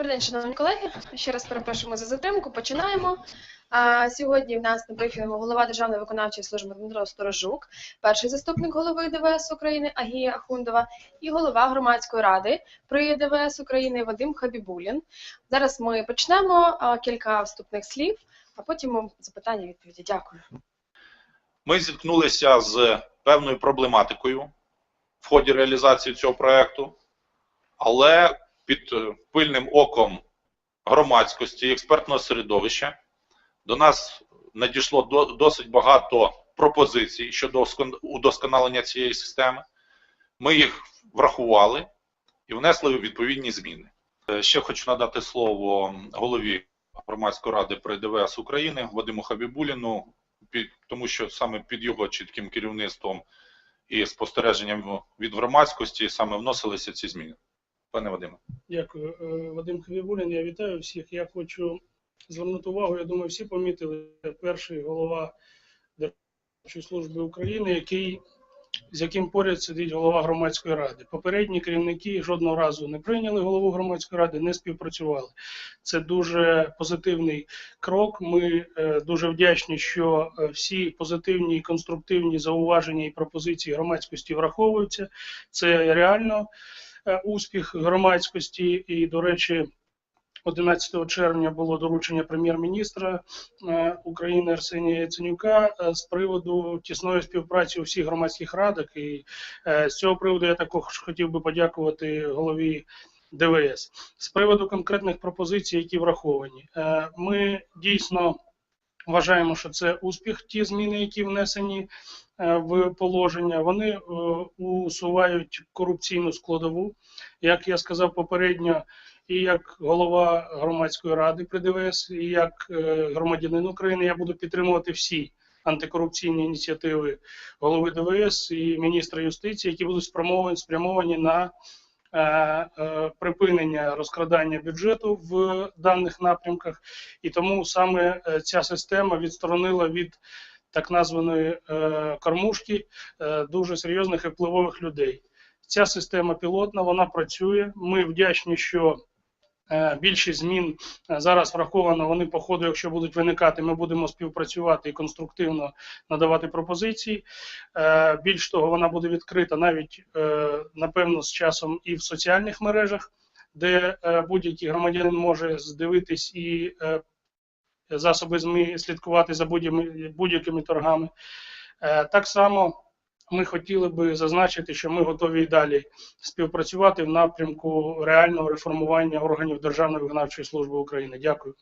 Добрий день, шановні колеги. Ще раз перепрошуємо за затримку. Починаємо. А, сьогодні в нас на брифінгу голова Державної виконавчої служби Дмитро Сторожук, перший заступник голови ДВС України Агія Ахундова і голова громадської ради при ДВС України Вадим Хабібулін. Зараз ми почнемо кілька вступних слів, а потім запитання відповіді. Дякую. Ми зіткнулися з певною проблематикою в ході реалізації цього проекту, але під е, пильним оком громадськості експертного середовища до нас надійшло досить багато пропозицій щодо удосконалення цієї системи. Ми їх врахували і внесли відповідні зміни. Е, Ще хочу надати слово голові громадської ради при ДВС України Вадиму Хабібуліну, тому що саме під його чітким керівництвом і спостереженням від громадськості саме вносилися ці зміни. Пане Вадиме. Дякую, Е, Вадим Хвібулін. Я вітаю всіх. Я хочу звернути увагу. Я думаю, всі помітили перший голова Державної служби України, який з яким поряд сидить голова громадської ради. Попередні керівники жодного разу не прийняли голову громадської ради, не співпрацювали. Це дуже позитивний крок. Ми е, дуже вдячні, що е, всі позитивні і конструктивні зауваження і пропозиції громадськості враховуються. Це реально успіх громадськості. І, до речі, 11 червня було доручення прем'єр-міністра е, України Арсенія Яценюка е, з приводу тісної співпраці у всіх громадських радах. І е, з цього приводу я також хотів би подякувати голові ДВС. З приводу конкретних пропозицій, які враховані, Е, ми дійсно вважаємо, що це успіх, ті зміни, які внесені е, в положення. Вони е, усувають корупційну складову. Як я сказав попередньо, і як голова громадської ради при ДВС, і як е, громадянин України, я буду підтримувати всі антикорупційні ініціативи голови ДВС і міністра юстиції, які будуть спрямовані, на е, е, припинення розкрадання бюджету в даних напрямках. І тому саме е, ця система відсторонила від так названої е, кормушки е, дуже серйозних і впливових людей. Ця система пілотна, вона працює. Ми вдячні, що е, більшість змін зараз враховано. Вони по ходу, якщо будуть виникати, ми будемо співпрацювати і конструктивно надавати пропозиції. Більш того, вона буде відкрита навіть напевно з часом і в соціальних мережах, де будь-який громадянин може здивитись і засоби ЗМІ слідкувати за будь-якими торгами. Е, Так само ми хотіли би зазначити, що ми готові і далі співпрацювати в напрямку реального реформування органів Державної виконавчої служби України. Дякую.